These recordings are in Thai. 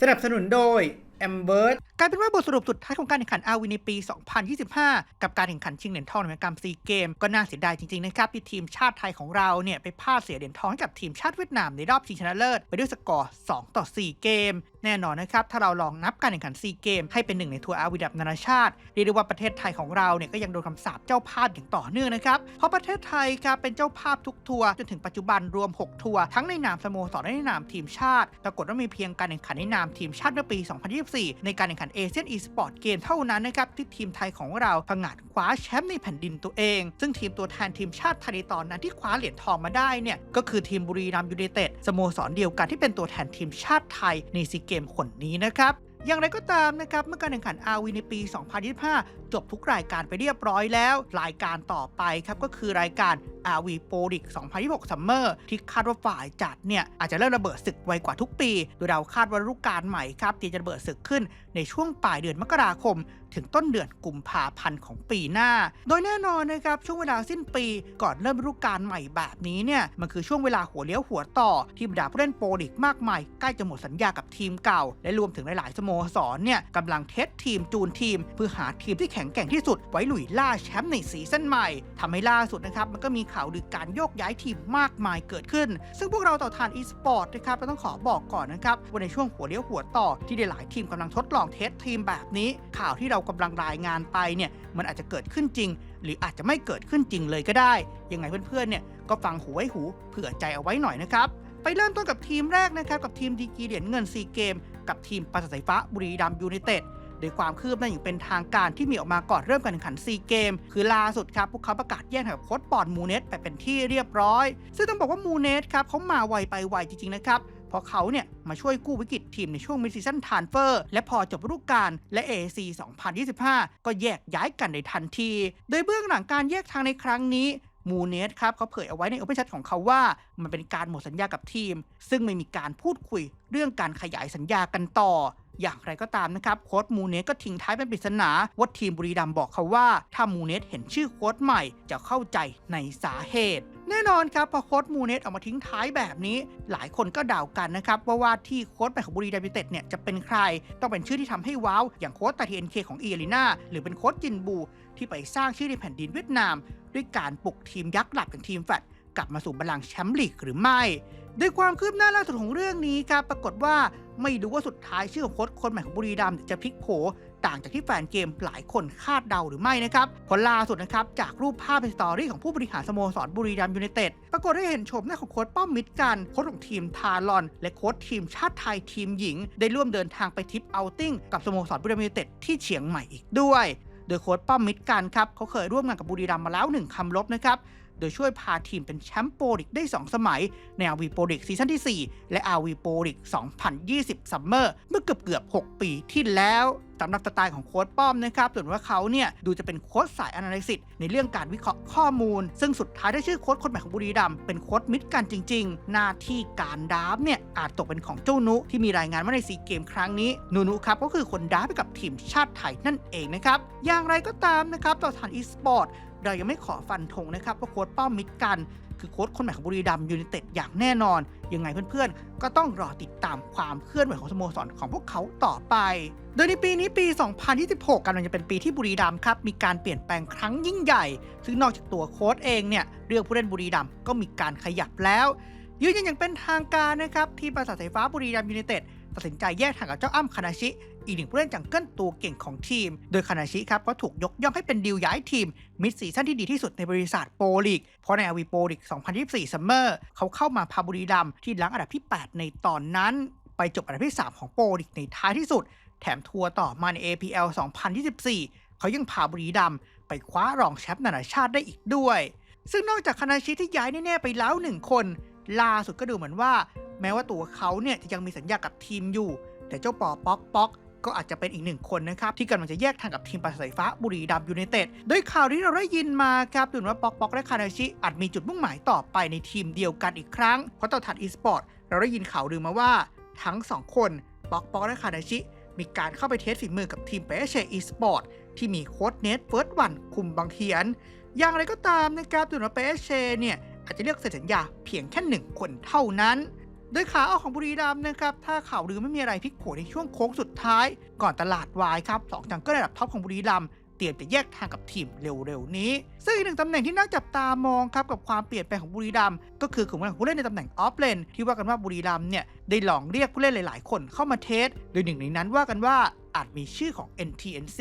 สนับสนุนโดย a m b e r กลายเป็นว่าบทสรุปสุดท้ายของการแข่งขันอาวีในปี 2025 กับการแข่งขันชิงเหรียญทองในกรรมซีเกม ก็น่าเสียดายจริงๆนะครับ ที่ทีมชาติไทยของเราเนี่ยไปพลาดเสียเหรียญทองให้กับทีมชาติเวียดนามในรอบชิงชนะเลิศไปด้วยสกอร์ 2 ต่อ 4 เกม แน่นอนนะครับ ถ้าเราลองนับการแข่งขันซีเกมให้เป็นหนึ่งในทัวร์อาวีดับนานาชาติเรียกได้ว่าประเทศไทยของเราเนี่ยก็ยังโดนคำสาปเจ้าภาพอย่างต่อเนื่องนะครับ เพราะประเทศไทยครับเป็นเจ้าภาพทุกทัวร์จนถึงปัจจุบันรวม 6 ทัวร์ทั้งในนามสโมสรและในนามทีมชาติ ปรากฏว่ามีเพียงการแข่งขันในนามทีมชาติเมื่อปี 2024 ในการแข่งขันเอเชียนอีสปอร์ตเกมเท่านั้นนะครับที่ทีมไทยของเราผงาดคว้าแชมป์ในแผ่นดินตัวเอง ซึ่งทีมตัวแทนทีมชาติไทยในตอนนั้นที่คว้าเหรียญทองมาได้เนี่ยก็คือทีมบุรีรัมย์ยูไนเต็ดสโมสรเดียวกันที่เป็นตัวแทนทีมชาติไทยในซีเกมขนนี้นะครับ อย่างไรก็ตามนะครับเมื่อการแข่งขันอาวีในปี 2025 จบทุกรายการไปเรียบร้อยแล้ว รายการต่อไปครับก็คือรายการ RV p o l i c 2026 Summer ที่คาดว่าฝ่ายจัดเนี่ยอาจจะเริ่มระเบิดศึกไวกว่าทุกปี โดยเราคาดว่าฤดูกาลใหม่ครับที่จะระเบิดศึกขึ้นในช่วงปลายเดือนมกราคม ถึงต้นเดือนกุมภาพันธ์ของปีหน้า โดยแน่นอนนะครับช่วงเวลาสิ้นปีก่อนเริ่มฤดูกาลใหม่แบบนี้เนี่ยมันคือช่วงเวลาหัวเลี้ยวหัวต่อที่บรรดาผู้เล่นโปรลีกมากมายใกล้จะหมดสัญญากับทีมเก่า และรวมถึงหลายๆสโมสรเนี่ยกำลังเทสทีมจูนทีม เพื่อหาทีมที่แข็งแกร่งที่สุดไว้ลุยล่าแชมป์ในซีซั่นใหม่ทำให้ล่าสุดนะครับมันก็มีข่าวลือการโยกย้ายทีมมากมายเกิดขึ้น ซึ่งพวกเราต่อทานอีสปอร์ตนะครับเราต้องขอบอกก่อนนะครับว่าในช่วงหัวเลี้ยวหัวต่อที่ได้หลายทีมกำลังทดลองเทสทีมแบบนี้ ข่าวที่เรากำลังรายงานไปเนี่ยมันอาจจะเกิดขึ้นจริง หรืออาจจะไม่เกิดขึ้นจริงเลยก็ได้ ยังไงเพื่อนๆเนี่ยก็ฟังหูไว้หูเผื่อใจเอาไว้หน่อยนะครับไปเริ่มต้นกับทีมแรกนะครับกับทีมดีกีเหรียญเงินซีเกม กับทีมปราสาทสายฟ้าบุรีรัมยูไนเต็ดโดยความคืบหน้าอย่างเป็นทางการที่มีออกมาก่อนเริ่มการแข่งขันซีเกม คือล่าสุดครับ พวกเขาประกาศแยกทางกับโค้ชปอนมูเนสไปเป็นที่เรียบร้อย ซึ่งต้องบอกว่ามูเนสครับเขามาไวไปไวจริงๆนะครับเพราะเขาเนี่ยมาช่วยกู้วิกฤตทีมในช่วงมิดซีซั่นทานเฟอร์ และพอจบฤดูกาลและ AC 2025 ก็แยกย้ายกันในทันที โดยเบื้องหลังการแยกทางในครั้งนี้ มูเนสครับเขาเผยเอาไว้ในโอเ n น h ั t ของเขาว่า มันเป็นการหมดสัญญากับทีม ซึ่งไม่มีการพูดคุยเรื่องการขยายสัญญากันต่อ อย่างไรก็ตามนะครับโค้ชมูเนสก็ทิ้งท้ายเป็นปริศนาว่าทีมบุรีรัมบอกเขาว่า ถ้ามูเนสเห็นชื่อโค้ชใหม่จะเข้าใจในสาเหตุแน่นอนครับพอโค้ชมูเนสออกมาทิ้งท้ายแบบนี้ หลายคนก็เดากันนะครับ ว่าว่าที่โค้ชใหม่ของบุรีรัมยูเต็ดเนี่ยจะเป็นใคร ต้องเป็นชื่อที่ทำให้ว้าว อย่างโค้ชตาทีเอ็นเคของเอลิน่าหรือเป็นโค้ชจินบู ที่ไปสร้างชื่อในแผ่นดินเวียดนาม ด้วยการปลุกทีมยักษ์หลับอย่างทีมแฟตกลับมาสู่บัลลังก์แชมป์ลีกหรือไม่ ด้วยความคืบหน้าล่าสุดของเรื่องนี้ครับปรากฏว่าไม่รู้ว่าสุดท้ายชื่อของโค้ชคนใหม่ของบุรีรัมย์จะพลิกโผต่างจากที่แฟนเกมหลายคนคาดเดาหรือไม่นะครับผลล่าสุดนะครับ จากรูปภาพในสตอรี่ของผู้บริหารสโมสรบุรีรัมย์ยูไนเต็ดปรากฏได้เห็นโฉมหน้าของโค้ชป้อมมิตรกันโค้ชของทีมทารอน และโค้ชทีมชาติไทยทีมหญิง ได้ร่วมเดินทางไปทริปเอาติ้งกับสโมสรบุรีรัมย์ยูไนเต็ดที่เชียงใหม่อีกด้วย โดยโค้ชป้อมมิตรกันครับเขาเคยร่วมงานกับบุรีรัมย์มาแล้วหนึ่งคำลบนะครับ โดยช่วยพาทีมเป็นแชมป์โปรลิกได้ 2 สมัย ในอาวีโปรลิกซีซั่นที่ 4 และอาวีโปรลิก2020ซัมเมอร์เมื่อเกือบเกือบ 6 ปีที่แล้วสำหรับสไตล์ของโค้ชป้อมนะครับส่วนว่าเขาเนี่ยดูจะเป็นโค้ชสาย a นาลิซิสในเรื่องการวิเคราะห์ข้อมูล ซึ่งสุดท้ายได้ชื่อโค้ชคนใหม่ของบุรีรัมย์เป็นโค้ชมิดกันจริง ๆ หน้าที่การดาฟเนี่ยอาจตกเป็นของเจ้านุที่มีรายงานว่าในซีเกมครั้งนี้นูนุครับก็คือคนดาฟไปกับทีมชาติไทยนั่นเองนะครับอย่างไรก็ตามนะครับต่อฐานอีสปอร์ต เรายังไม่ขอฟันธงนะครับว่าโค้ชป้อมมิดกัน คือโค้ชคนใหม่ของบุรีรัมยูไนเต็ดอย่างแน่นอน ยังไงเพื่อนๆ ก็ต้องรอติดตามความเคลื่อนไหวของสโมสรของพวกเขาต่อไป โดยในปีนี้ปี 2026กำลังจะเป็นปีที่บุรีรัมครับมีการเปลี่ยนแปลงครั้งยิ่งใหญ่ ซึ่งนอกจากตัวโค้ชเองเนี่ยเรื่องผู้เล่นบุรีรัมก็มีการขยับแล้วยืนยันอย่างเป็นทางการนะครับที่ปราสาทสายฟ้าบุรีรัมย์ยูไนเต็ด ตัดสินใจแยกทางกับเจ้าอ้ำคานาชิ อีกหนึ่งผู้เล่นจังเกิลตัวเก่งของทีม โดยคานาชิครับก็ถูกยกย่องให้เป็นดีลย้ายทีม มิดซีซั่นที่ดีที่สุดในบริษัทโปรลีก เพราะในอาวีโปรลีก 2024ซัมเมอร์เขาเข้ามาพาบุรีรัมที่หลังอันดับที่ 8 ในตอนนั้น ไปจบอันดับที่ 3 ของโปรลีกในท้ายที่สุด แถมทัวร์ต่อมาใน APL 2024 เขายังพาบุรีรัมไปคว้ารองแชมป์นานาชาติได้อีกด้วย ซึ่งนอกจากคานาชิที่ย้ายแน่ๆไปแล้วหนึ่งคน ล่าสุดก็ดูเหมือนว่า แม้ว่าตัวเขาเนี่ยจะยังมีสัญญากับทีมอยู่ แต่เจ้าปอป๊อกป๊อกก็อาจจะเป็นอีกหนึ่งคนนะครับ ที่กำลังจะแยกทางกับทีมปราสสายฟ้าบุรีรัมยูไนเต็ดโดยข่าวที่เราได้ยินมาครับดูเหมือนว่าป๊อกป๊อกและคานาชิอาจมีจุดมุ่งหมายต่อไปในทีมเดียวกันอีกครั้ง เพราะต่อถัดอีสปอร์ตเราได้ยินข่าวลือมาว่า ทั้งสองคนป๊อกป๊อกและคานาชิมีการเข้าไปเทสฝีมือกับทีมเปเชอีสปอร์ตที่มีโค้ชเนทเฟิร์สวันคุมบางเทียน อย่างไรก็ตามนะครับดูเหมือว่าเปเชเนี่ย อาจจะเลือกเซ็นสัญญาเพียงแค่หนึ่งคนเท่านั้น โดยขาออกของบุรีรัมย์นะครับ ถ้าข่าวลือไม่มีอะไรพลิกโผในช่วงโค้งสุดท้าย ก่อนตลาดวายครับสองจังเก็ระดับท็อปของบุรีรัมย์เตรียมจะแยกทางกับทีมเร็วๆนี้ ซึ่งอีกหนึ่งตำแหน่งที่น่าจับตามองครับกับความเปลี่ยนแปลงของบุรีรัมย์ก็คือกลุ่มของผู้เล่นในตำแหน่งออฟเลนที่ว่ากันว่าบุรีรัมย์เนี่ยได้ลองเรียกผู้เล่นหลาย ๆ คนเข้ามาเทส โดยหนึ่งในนั้นว่ากันว่าอาจมีชื่อของ NTNC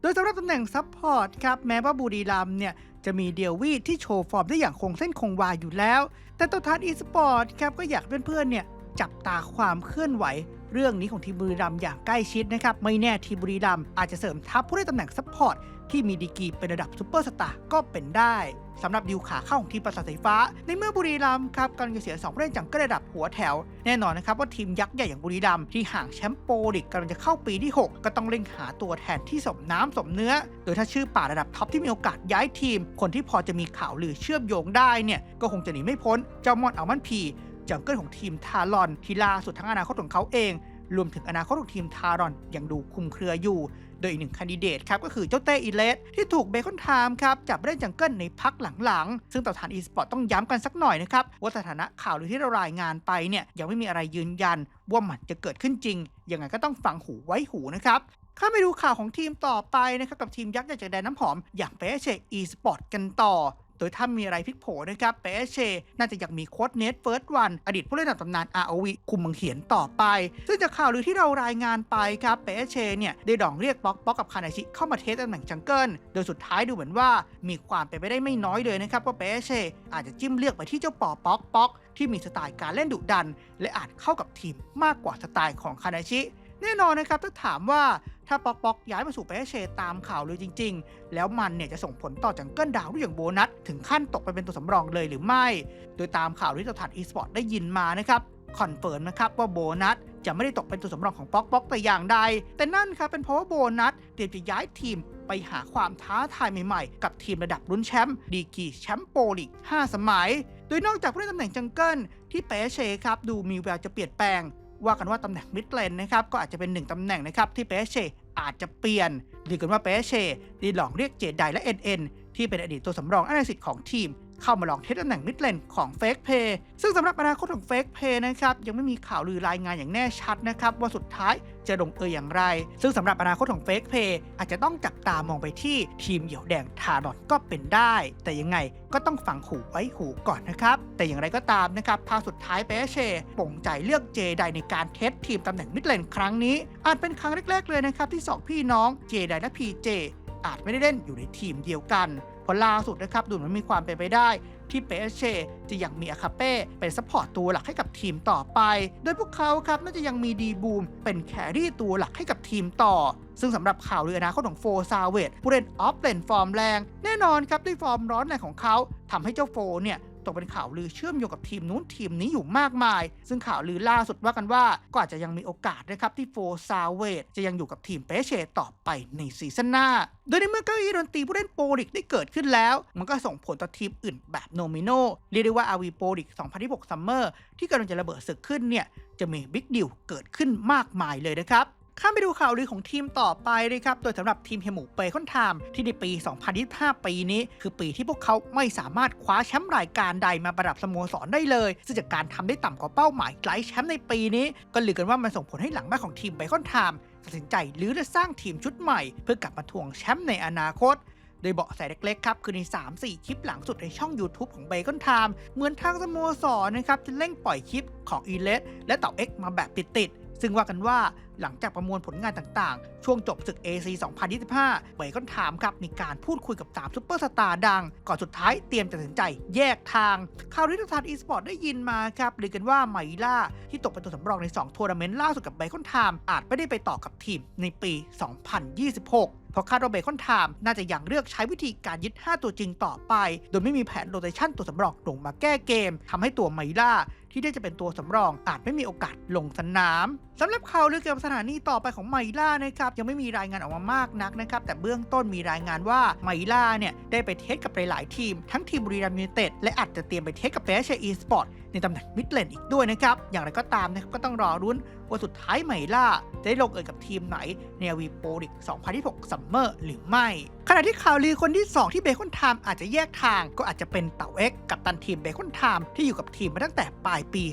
โดยสำหรับตำแหน่งซับพอร์ตครับแม้ว่าบุรีรัมเนี่ยจะมีเดียววีที่โชว์ฟอร์มได้อย่างคงเส้นคงวาอยู่แล้ว แต่ตัวทานอีสปอร์ตครับก็อยากให้เพื่อนๆเนี่ยจับตาความเคลื่อนไหว เรื่องนี้ของทีมบุรีรัมอย่างใกล้ชิดนะครับไม่แน่ทีมบุรีรัมอาจจะเสริมทัพผู้เล่นตำแหน่งซัพพอร์ตที่มีดีกีเป็นระดับซูเปอร์สตาร์ก็เป็นได้ สำหรับดิวขาเข้าของทีมประสาทสายฟ้า ในเมื่อบุรีรัมย์ครับกำลังจะเสียสองผู้เล่นจังก็ระดับหัวแถว แน่นอนนะครับว่าทีมยักษ์ใหญ่อย่างบุรีรัมย์ที่ห่างแชมป์โปรลีกกำลังจะเข้าปีที่ 6 ก็ต้องเร่งหาตัวแทนที่สมน้ำสมเนื้อ โดยถ้าชื่อป่าระดับท็อปที่มีโอกาสย้ายทีม คนที่พอจะมีข่าวลือเชื่อมโยงได้เนี่ยก็คงจะหนีไม่พ้นเจ้ามอนอัลมันพีจังเกิลของทีมทารอนที่ล่าสุดทั้งอนาคตของเขาเอง รวมถึงอนาคตของทีมทารอนยังดูคุมเครืออยู่ โดยอีกหนึ่งคนดิเดตครับก็คือเจ้าเต้อีเลสที่ถูกเบคอนไทม์ครับจับเล่นจังเกิลในพักหลังๆ ซึ่งต่อฐานอีสปอร์ตต้องย้ำกันสักหน่อยนะครับว่าสถานะข่าวหรือที่เรารายงานไปเนี่ยยังไม่มีอะไรยืนยันว่ามันจะเกิดขึ้นจริงยังไงก็ต้องฟังหูไว้หูนะครับข้าไปดูข่าวของทีมต่อไปนะครับกับทีมยักษ์ใหญ่จากแดนน้ำหอมอย่างเปเชอีสปอร์ตกันต่อ โดยถ้ามีอะไรพลิกโผนะครับเปเชน่าจะอยากมีโค้ดเนตเฟิร์สวันอดีตผู้เล่นระดับตำนาน ROV คุมมืองเหียนต่อไป ซึ่งจากข่าวลือที่เรารายงานไปครับเปเชเนี่ยได้ดองเรียกป๊อกป๊อกกับคานาชิเข้ามาเทสตำแหน่งจังเกิลโดยสุดท้ายดูเหมือนว่ามีความเป็นไปได้ไม่น้อยเลยนะครับว่าเปเชอาจจะจิ้มเลือกไปที่เจ้าปอป๊อกป๊อกที่มีสไตล์การเล่นดุดัน และอาจเข้ากับทีมมากกว่าสไตล์ของคานาชิ แน่นอนนะครับถ้าถามว่าถ้าป๊อกป๊อกย้ายมาสู่เปเชตามข่าวเลยจริง ๆ แล้วมันเนี่ยจะส่งผลต่อจังเกิลดาวด้วยอย่างโบนัส ถึงขั้นตกไปเป็นตัวสำรองเลยหรือไม่ โดยตามข่าวที่สถานอีสปอร์ตได้ยินมานะครับคอนเฟิร์มนะครับว่าโบนัสจะไม่ได้ตกเป็นตัวสำรองของป๊อกป๊อกแต่อย่างใด แต่นั่นครับเป็นเพราะว่าโบนัสเตรียมจะย้ายทีมไปหาความท้าทายใหม่ๆ กับทีมระดับลุ้นแชมป์ดีกีแชมป์โปลีก5 สมัย โดยนอกจากผู้เล่นตำแหน่งจังเกิลที่เปเชครับดูมีแววจะเปลี่ยนแปลง ว่ากันว่าตำแหน่งมิดเลนนะครับก็อาจจะเป็นหนึ่งตำแหน่งนะครับที่เปเช่อาจจะเปลี่ยนหรือกันว่าเปเชดีหลองเรียกเจไดและเอ็นเอ็นที่เป็นอดีตตัวสำรองอันดับสิทธิ์ของทีม เข้ามาลองเทสตำแหน่งมิดเลนของเฟกเพย์ซึ่งสำหรับอนาคตของเฟกเพย์นะครับยังไม่มีข่าวลือรายงานอย่างแน่ชัดนะครับว่าสุดท้ายจะลงเอยอย่างไร ซึ่งสำหรับอนาคตของเฟกเพย์อาจจะต้องจับตามองไปที่ทีมเหยี่ยวแดงทารอนก็เป็นได้ แต่ยังไงก็ต้องฟังหูไว้หูก่อนนะครับ แต่อย่างไรก็ตามนะครับภาคสุดท้ายเปเช่ปงใจเลือกเจไดในการเทสทีมตำแหน่งมิดเลนครั้งนี้ อาจเป็นครั้งแรกๆเลยนะครับที่สองพี่น้องเจไดและพีเจอาจไม่ได้เล่นอยู่ในทีมเดียวกัน ราะล่าสุดนะครับดูเหมือนมีความเป็นไปได้ที่เปเช่จะยังมีอาคาเป้เป็นซัพพอร์ตตัวหลักให้กับทีมต่อไป โดยพวกเขาครับน่าจะยังมีดีบูมเป็นแครี่ตัวหลักให้กับทีมต่อ ซึ่งสำหรับข่าวลืออนาคตของโฟซาเวตผู้เล่นออฟเลนฟอร์มแรง แน่นอนครับด้วยฟอร์มร้อนแรงของเขาทำให้เจ้าโฟเนี่ย กเป็นข่าวลือเชื่อมโยงกับทีมนู้นทีมนี้อยู่มากมาย ซึ่งข่าวลือล่าสุดว่ากันว่าก็อาจจะยังมีโอกาสนะครับที่โฟซาเวตจะยังอยู่กับทีมเปเช่ต่อไปในซีซั่นหน้า โดยในเมื่อเก้าอี้ดนตรีผู้เล่นโปรลิกได้เกิดขึ้นแล้ว มันก็ส่งผลต่อทีมอื่นแบบโนมิโนเรียกได้ว่าอาวีโปรลิก2026ซัมเมอร์ที่กำลังจะระเบิดศึกขึ้นเนี่ยจะมีบิ๊กดิวเกิดขึ้นมากมายเลยนะครับ ข้ามไปดูข่าวลือของทีมต่อไปเลยครับ โดยสำหรับทีมเฮมูเปคอนไทม์ที่ในปี 2025 ปีนี้ คือปีที่พวกเขาไม่สามารถคว้าแชมป์รายการใดมาประดับสโมสรได้เลย ซึ่งจากการทำได้ต่ำกว่าเป้าหมายไกลแชมป์ในปีนี้ ก็ลือกันว่ามันส่งผลให้หลังบ้านของทีมเบคอนไทม์ตัดสินใจหรือจะสร้างทีมชุดใหม่ เพื่อกลับมาทวงแชมป์ในอนาคตโดยเบาะแสเล็กๆครับ คือใน 3-4 คลิปหลังสุดในช่อง YouTube ของ Bacon Time เหมือนทางสโมสรนะครับ จะเร่งปล่อยคลิปของ e l e t และเต่า X มาแบบติดๆ ซึ่งว่ากันว่าหลังจากประมวลผลงานต่างๆ ช่วงจบศึก AC 2025 Bacon Time ครับมีการพูดคุยกับ 3 ซุปเปอร์สตาร์ดัง ก่อนสุดท้ายเตรียมตัดสินใจแยกทางข่าวที่ทุกท่าน e-sport ได้ยินมาครับหรือกันว่าไมล่า ที่ตกเป็นตัวสำรองใน 2 ทัวร์นาเมนต์ล่าสุดกับ Bacon Time อาจไม่ได้ไปต่อกับทีมในปี 2026เพราะคาดว่าเบคอนไทม์น่าจะยังเลือกใช้วิธีการยึด 5 ตัวจริงต่อไป โดยไม่มีแผนโรเตชันตัวสำรองลงมาแก้เกมทำให้ตัวไมล่า ที่ได้จะเป็นตัวสำรองอาจไม่มีโอกาสลงสนามสำหรับข่าวเรื่องเกี่ยวกับสถานีต่อไปของไมล่านะครับยังไม่มีรายงานออกมามากนักนะครับแต่เบื้องต้นมีรายงานว่าไมล่าเนี่ยได้ไปเทสกับหลายๆทีม ทั้งทีมบุรีรัมย์ยูไนเต็ดและอาจจะเตรียมไปเทสกับเปเชอีสปอร์ตในตำแหน่งมิดเลนอีกด้วยนะครับ อย่างไรก็ตามนะครับก็ต้องรอรุ้นว่าสุดท้ายไมล่า จะได้ลงเอยกับทีมไหนในวีโปริก 2026ซัมเมอร์หรือไม่ ขณะที่ข่าวลือคนที่ 2 ที่เบคอนไทม์อาจจะแยกทางก็อาจจะเป็นเต่าเอ็กกับตันทีมเบคอนไทม์ที่อยู่กับทีมมาตั้งแต่ปลายายปี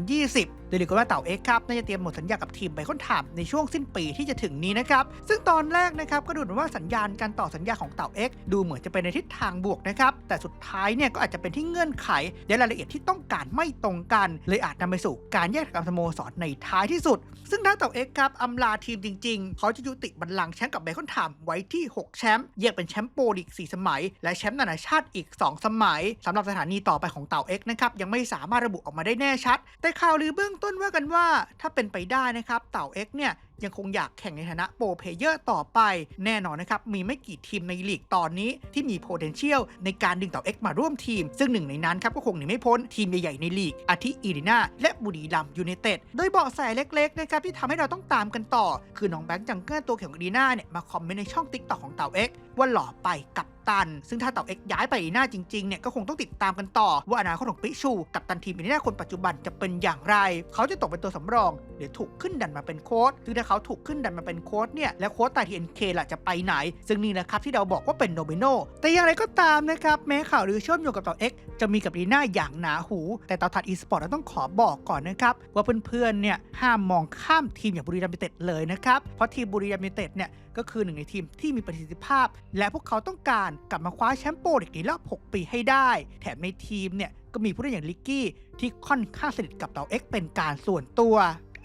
2020 โดยเรียกว่าเต่าเอ็กครับน่าจะเตรียมหมดสัญญากับทีมไบคอนไทม์ในช่วงสิ้นปีที่จะถึงนี้นะครับซึ่งตอนแรกนะครับก็ดูเหมือนว่าสัญญาณการต่อสัญญาของเต่าเอ็กดูเหมือนจะเป็นในทิศทางบวกนะครับแต่สุดท้ายเนี่ยก็อาจจะเป็นที่เงื่อนไขและรายละเอียดที่ต้องการไม่ตรงกัน เลยอาจนำไปสู่การแยกกับสโมสรในท้ายที่สุด ซึ่งทาเต่าเอ็กครับอำลาทีมจริง ๆ เขาจะยุติบัลลังก์แชมป์กับไบคอนไทม์ไว้ที่6แชมป์แยกเป็นแชมป์โปรลีก4สมัย และแชมป์นานาชาติอีก 2 สมัยสำหรับสถานีต่อไปของเต่าเอ็กนะครับยังไม่สามารถระบุออกมาได้แน่ชัด แต่ข่าวลือเบื้องต้นว่ากันว่าถ้าเป็นไปได้นะครับ เต่าเอ็กเนี่ยยังคงอยากแข่งในฐานะโปรเพเยอร์ต่อไป แน่นอนนะครับ มีไม่กี่ทีมในลีกตอนนี้ที่มี potential ในการดึงเต่าเอ็กมาร่วมทีม ซึ่งหนึ่งในนั้นครับก็คงหนีไม่พ้นทีมใหญ่ๆในลีก อาทิอีรินาและบุรีรัมยูไนเต็ด โดยเบาะแสเล็กๆนะครับที่ทำให้เราต้องตามกันต่อ คือน้องแบงค์จังเกิลตัวเขียวของอีรินาเนี่ยมาคอมเมนต์ในช่องติ๊กต็อกของเต่าเอ็กว่าหล่อไปกับ ตัน ซึ่งถ้าเต่าเอ็กย้ายไปอีรินาจริงๆเนี่ยก็คงต้องติดตามกันต่อ ว่าอนาคตของปิชู กับตันทีมอีรินาคนปัจจุบันจะเป็นอย่างไร เขาจะตกเป็นตัวสำรอง หรือถูกขึ้นดันมาเป็นโค้ชซึ่งถ้าเขาถูกขึ้นดันมาเป็นโค้ชเนี่ยแล้วโค้ชตาทีเอ็นเคล่ะจะไปไหน ซึ่งนี่นะครับที่เราบอกว่าเป็นโนเมโนแต่อย่างไรก็ตามนะครับแม้ข่าวลือเชื่อมโยงกับเต่าเอ็กจะมีกับอีรินาอย่างหนาหู แต่เต่าทัดอีสปอร์ตเราต้องขอบอกก่อนนะครับว่าเพื่อนๆเนี่ยห้ามมองข้ามทีมอย่างบุรีรัมย์ยูเต็ดเลยนะครับเพราะทีมบุรีรัมย์ยูเต็ดเนี่ย ก็คือหนึ่งในทีมที่มีประสิทธิภาพ และพวกเขาต้องการกลับมาคว้าแชมป์โปรลีกในรอบ 6 ปีให้ได้ แถมในทีมเนี่ยก็มีผู้เล่นอย่างลิกกี้ที่ค่อนข้างสนิทกับเต่าเอ็กเป็นการส่วนตัว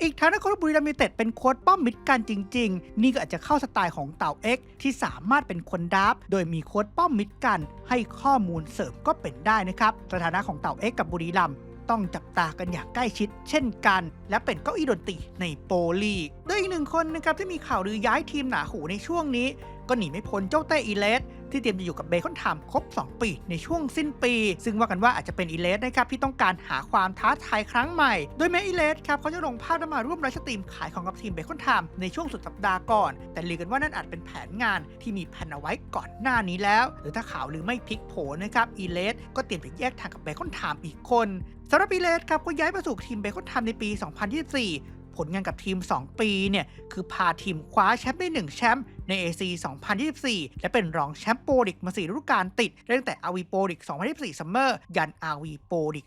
อีกทั้งนักโค้ชบุรีรัมย์ยูเต็ดเป็นโค้ชป้อมมิดกันจริง ๆ นี่ก็อาจจะเข้าสไตล์ของเต่าเอ็กที่สามารถเป็นคนดับโดยมีโค้ชป้อมมิดกัน ให้ข้อมูลเสริมก็เป็นได้นะครับ สถานะของเต่าเอ็กกับบุรีรัมย์ ต้องจับตากันอย่างใกล้ชิด เช่นกัน และเป็นเก้าอี้ดนตรีในโปลีกโดยอีกหนึ่งคนนะครับที่มีข่าวลือย้ายทีมหนาหูในช่วงนี้ ก็หนีไม่พ้นเจ้าเต้อีเลส ที่เตรียมจะอยู่กับเบคอนไทม์ครบ 2 ปีในช่วงสิ้นปี ซึ่งว่ากันว่าอาจจะเป็นอีเลสนะครับที่ต้องการหาความท้าทายครั้งใหม่ โดยแม้อีเลสครับเขาจะลงภาพและมาร่วมไลฟ์สตรีมขายของกับทีมเบคอนไทม์ในช่วงสุดสัปดาห์ก่อน แต่ลือกันว่านั่นอาจเป็นแผนงานที่มีแผนเอาไว้ก่อนหน้านี้แล้ว หรือถ้าข่าวลือไม่พลิกโผนะครับอีเลสก็เตรียมจะแยกทางกับเบคอนไทม์อีกคนสำหรับอีเลสครับก็ย้ายมาสู่ทีมเบคอนไทม์ในปี 2024 ผลงานกับทีม 2 ปีเนี่ย คือพาทีมคว้าแชมป์ได้ 1 แชมป์ใน AC 2024 และเป็นรองแชมป์โปรลิกมา4ฤดูกาลติด ตั้งแต่อาวีโปรลิก2024ซัมเมอร์ยันอาวีโปรลิก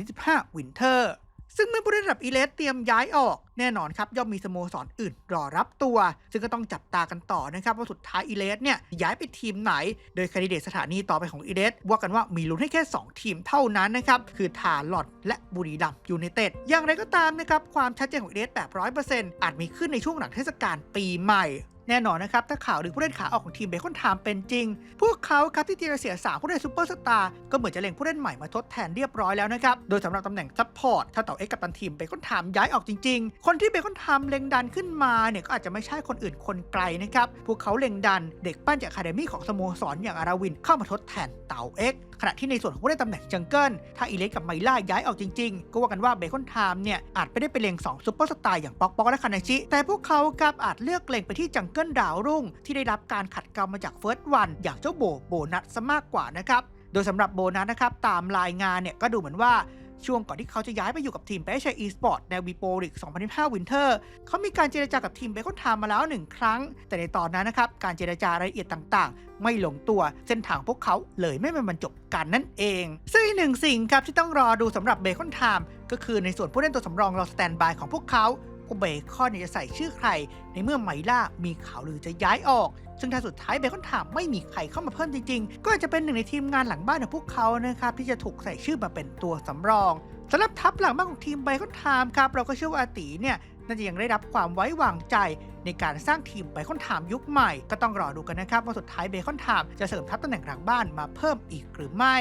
2025วินเทอร์ ซึ่งเมื่อผู้เล่นระดับอีเลสเตรียมย้ายออกแน่นอนครับย่อมมีสโมสรอื่นรอรับตัว ซึ่งก็ต้องจับตากันต่อนะครับว่าสุดท้ายอีเลสเนี่ยย้ายไปทีมไหน โดยคนดิเดตสถานีต่อไปของอีเลสว่ากันว่ามีลุ้นให้แค่ 2 ทีมเท่านั้นนะครับคือทารอดและบุรีรัมย์ยูไนเต็ดอย่างไรก็ตามนะครับความชัดเจนของอีเลสแบบ100%อาจมีขึ้นในช่วงหลังเทศกาลปีใหม่ แน่นอนนะครับ ถ้าข่าวหรือผู้เล่นขาออกของทีมเบคอนไทม์เป็นจริง พวกเขาครับที่จะเสียสามผู้เล่นซูเปอร์สตาร์ก็เหมือนจะเล็งผู้เล่นใหม่มาทดแทนเรียบร้อยแล้วนะครับ โดยสำหรับตำแหน่งซัพพอร์ตถ้าเต่าเอ็กกับตันทีมเบคอนไทม์ย้ายออกจริง ๆ คนที่เบคอนไทม์เล็งดันขึ้นมาเนี่ยก็อาจจะไม่ใช่คนอื่นคนไกลนะครับพวกเขาเล็งดันเด็กปั้นจากคาเดมี่ของสโมสรอย่างอาราวินเข้ามาทดแทนเต่าเอ็กขณะที่ในส่วนของผู้เล่นตำแหน่งจังเกิลถ้าอีเล็กกับไมล่าย้ายออกจริงๆ ก็ว่ากันว่าเบคอนไทม์เนี่ยอาจไม่ได้ไปเล็ง2ซูเปอร์สตาร์อย่างป๊อกป๊อกและคานาชิแต่พวกเขากับอาจเลือกเล็งไปที่จังเกิลดาวรุ่ง ที่ได้รับการขัดเกลามาจากเฟิร์สวันอย่างเจ้าโบโบนัสซะมากกว่านะครับ โดยสำหรับโบนัสนะครับตามรายงานเนี่ยก็ดูเหมือนว่าช่วงก่อนที่เขาจะย้ายไปอยู่กับทีมเปเชอีสปอร์ตในวีโปริก2025วินเทอร์เขามีการเจรจากับทีมเบคอนไทม์มาแล้วหนึ่งครั้ง แต่ในตอนนั้นนะครับ การเจรจารายละเอียดต่างๆ ไม่ลงตัว เส้นทางพวกเขาเลยไม่มาบรรจบกันนั่นเอง ซึ่งอีกหนึ่งสิ่งครับที่ต้องรอดูสำหรับเบคอนไทม์ก็คือในส่วนผู้เล่นตัวสำรองรอสแตนบายของพวกเขา ว่าเบคอนจะใส่ชื่อใคร ในเมื่อไมล่ามีข่าวลือจะย้ายออก ซึ่งถ้ายสุดท้ายเบคอนไทม์ไม่มีใครเข้ามาเพิ่มจริงๆ ก็อาจจะเป็นหนึ่งในทีมงานหลังบ้านของพวกเขานะครับที่จะถูกใส่ชื่อมาเป็นตัวสำรองสำหรับทัพหลังบ้านของทีมไบคอนไทม์ครับเราก็เชื่อว่าอาตีเนี่ยน่าจะยังได้รับความไว้วางใจในการสร้างทีมไบคอนไทม์ยุคใหม่ ก็ต้องรอดูกันนะครับว่าสุดท้ายเบคอนไทม์จะเสริมทัพตำแหน่งหลังบ้านมาเพิ่มอีกหรือไม่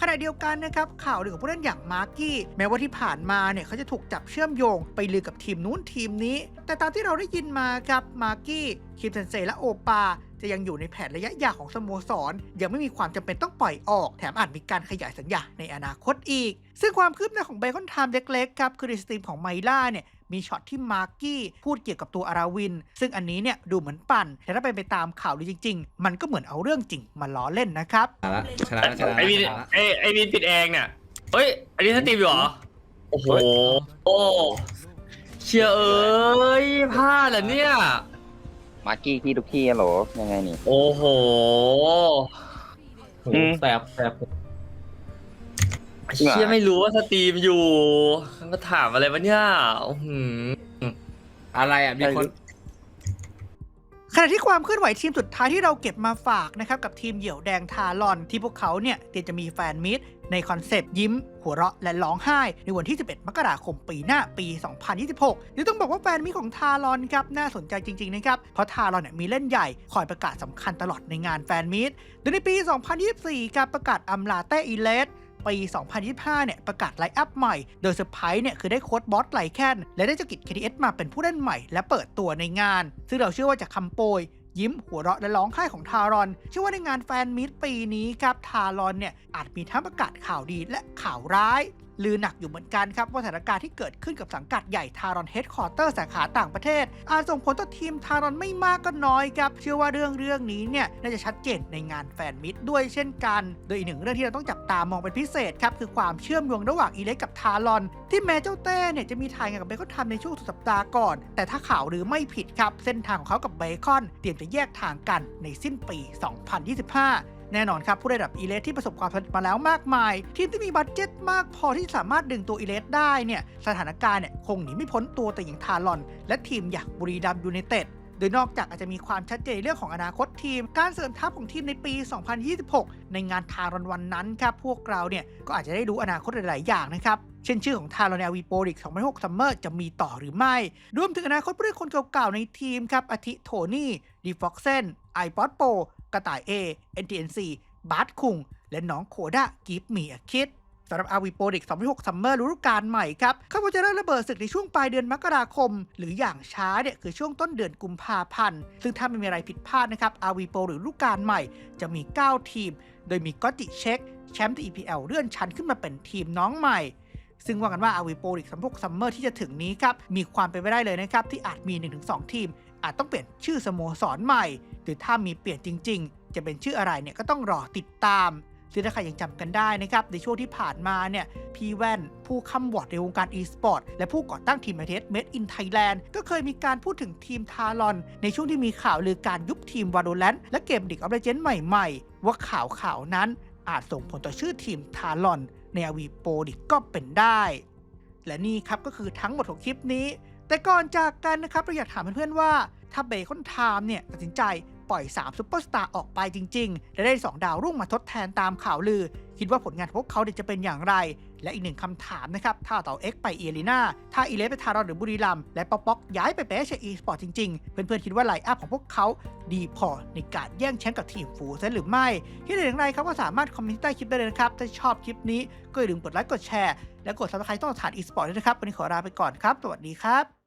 ขณะเดียวกันนะครับข่าวลือของผู้เล่นอย่างมาร์กี้แม้ว่าที่ผ่านมาเนี่ยเขาจะถูกจับเชื่อมโยงไปลือกับทีมนู้นทีมนี้ แต่ตามที่เราได้ยินมาครับมาร์กี้คิมเซนเซและโอปาจะยังอยู่ในแผนระยะยาวของสโมสร ยังไม่มีความจำเป็นต้องปล่อยออก แถมอาจมีการขยายสัญญาในอนาคตอีก ซึ่งความคืบหน้าของเบคอนไทม์เล็กๆครับคือในสตรีมของไมล่าเนี่ย มีช็อตที่มาร์กี้พูดเกี่ยวกับตัวอาราวิน ซึ่งอันนี้เนี่ยดูเหมือนปั่น แต่ถ้าเป็นไปตามข่าวลือจริง ๆ มันก็เหมือนเอาเรื่องจริงมาล้อเล่นนะครับชนะละชนะละชนะละไอวินชนะละไอไอวินปิดเองเนี่ยเอ้ยอันนี้สตรีมอยู่เหรอโอ้โหโอ้เชียเอ้ยพลาดเหรอเนี่ยมาร์กี้ที่ทุกที่อะโหลยังไงนี่ โอ้โหอืมแสบแสบจริง เหรอเชี่ยไม่รู้ว่าสตรีมอยู่มาถามอะไรวะเนี่ยอื้อหืออะไรอะมีคนขณะที่ความเคลื่อนไหวทีมสุดท้ายที่เราเก็บมาฝากนะครับกับทีมเหยี่ยวแดงทารอนที่พวกเขาเนี่ยเตรียมจะมีแฟนมิตในคอนเซปต์ยิ้ม หัวเราะและร้องไห้ ในวันที่ 11 มกราคมปีหน้าปี 2026เดี๋ยวต้องบอกว่าแฟนมิตของทารอนครับน่าสนใจจริงๆนะครับเพราะทารอนเนี่ยมีเล่นใหญ่คอยประกาศสำคัญตลอดในงานแฟนมิตโดยในปี 2024 การประกาศอัมลาเตอีเลส ปี 2025 เนี่ย ประกาศไลน์อัพใหม่ โดยเซอร์ไพรส์เนี่ย คือได้โค้ดบอสไลแคนและได้เจ้ากิจ KTS มาเป็นผู้เล่นใหม่ และเปิดตัวในงาน ซึ่งเราเชื่อว่าจากคำโปรยยิ้มหัวเราะและร้องไห้ของทารอน เชื่อว่าในงานแฟนมิตปีนี้ครับ ทารอนเนี่ยอาจมีทั้งประกาศข่าวดีและข่าวร้าย ลือหนักอยู่เหมือนกันครับว่าสถานการณ์ที่เกิดขึ้นกับสังกัดใหญ่ทารอนเฮดคอร์เตอร์สาขาต่างประเทศ อาจส่งผลต่อทีมทารอนไม่มากก็น้อยครับ เชื่อว่าเรื่องเรื่องนี้เนี่ยน่าจะชัดเจนในงานแฟนมิตด้วยเช่นกัน โดยอีกหนึ่งเรื่องที่เราต้องจับตามองเป็นพิเศษครับคือความเชื่อมโยงระหว่างอีเล็กกับทารอน ที่แม้เจ้าเต้เนี่ยจะมีถ่ายงานกับเบคอนทำในช่วงสุดสัปดาห์ก่อน แต่ถ้าข่าวหรือไม่ผิดครับเส้นทางของเขากับเบคอน เตรียมจะแยกทางกันในสิ้นปี 2025 แน่นอนครับ ผู้ระดับอีเลสที่ประสบความสำเร็จมาแล้วมากมาย ทีมที่มีบัตเจ็ตมากพอที่สามารถดึงตัวอีเลสได้เนี่ยสถานการณ์เนี่ยคงหนีไม่พ้นตัวแต่อย่างทารอน และทีมอย่างบุรีรัมยูไนเต็ดโดยนอกจากอาจจะมีความชัดเจนเรื่องของอนาคตทีม การเสริมทัพของทีมในปี 2026 ในงานทารอนวันนั้นครับ พวกเราเนี่ยก็อาจจะได้รู้อนาคตหลาย ๆ อย่างนะครับ เช่นชื่อของทารอนเอวีโปริก 2006 ซัมเมอร์จะมีต่อหรือไม่ รวมถึงอนาคตผู้เล่นคนเก่า ๆ ในทีมครับอาทิโทนี่ ดีฟ็อกเซน ไอปอดโป กระต่ายเอ NTNC บาร์ดคุง และน้องโคด้ากิฟมีอคิดสำหรับอาวีโปริก2006ซัมเมอร์ฤดูกาลใหม่ครับคาดว่าจะเริ่มระเบิดศึกในช่วงปลายเดือนมกราคม หรืออย่างช้าเนี่ยคือช่วงต้นเดือนกุมภาพันธ์ ซึ่งถ้าไม่มีอะไรผิดพลาดนะครับอาวีโปหรือฤดูกาลใหม่ จะมี 9 ทีม โดยมีก็ติเช็คแชมป์ EPL เลื่อนชั้นขึ้นมาเป็นทีมน้องใหม่ ซึ่งว่ากันว่าอาวีโปริก36ซัมเมอร์ที่จะถึงนี้ครับมีความเป็นไปได้เลยนะครับที่อาจมี 1-2 ทีม อาจต้องเปลี่ยนชื่อสโมสรใหม่ หรือถ้ามีเปลี่ยนจริง ๆ จะเป็นชื่ออะไรเนี่ยก็ต้องรอติดตามซึ่งถ้าใครยังจำกันได้นะครับ ในช่วงที่ผ่านมาเนี่ย พี่แว่นผู้ค้ำวอดในวงการ e-sport และผู้ก่อตั้งทีมไอเทส Made in Thailand ก็เคยมีการพูดถึงทีมทารอน ในช่วงที่มีข่าวลือการยุบทีม Valorant และเกม League of Legends ใหม่ๆ ว่าข่าวข่าวนั้นอาจส่งผลต่อชื่อทีมทารอน ในอวีโปดิกก็เป็นได้ และนี่ครับก็คือทั้งหมดของคลิปนี้ แต่ก่อนจากกันนะครับเราอยากถามเพื่อนๆว่า ถ้าเบคอนไทม์เนี่ยตัดสินใจปล่อย 3 ซุปเปอร์สตาร์ออกไปจริง ๆ และได้ 2 ดาวรุ่งมาทดแทนตามข่าวลือ คิดว่าผลงานพวกเขาจะเป็นอย่างไร และอีกหนึ่งคำถามนะครับ ถ้าต่อเอ็กไปเอลีนาถ้าอีเลฟไปทารอนหรือบุรีรัมและป๊อกป๊อกย้ายไปเปเชอีสปอร์ตจริง ๆ เพื่อนๆ คิดว่าไลน์อัพของพวกเขาดีพอในการแย่งแชมป์กับทีมฟูเซนหรือไม่คิดเห็นอย่างไรครับก็สามารถคอมเมนต์ใต้คลิปได้เลยนะครับถ้าชอบคลิปนี้ก็อย่าลืมกดไลค์กดแชร์และกดซับสไครต์ต้องฐานอีสปอร์ตด้วยนะครับวันนี้ขอลาไปก่อนครับสวัสดีครับ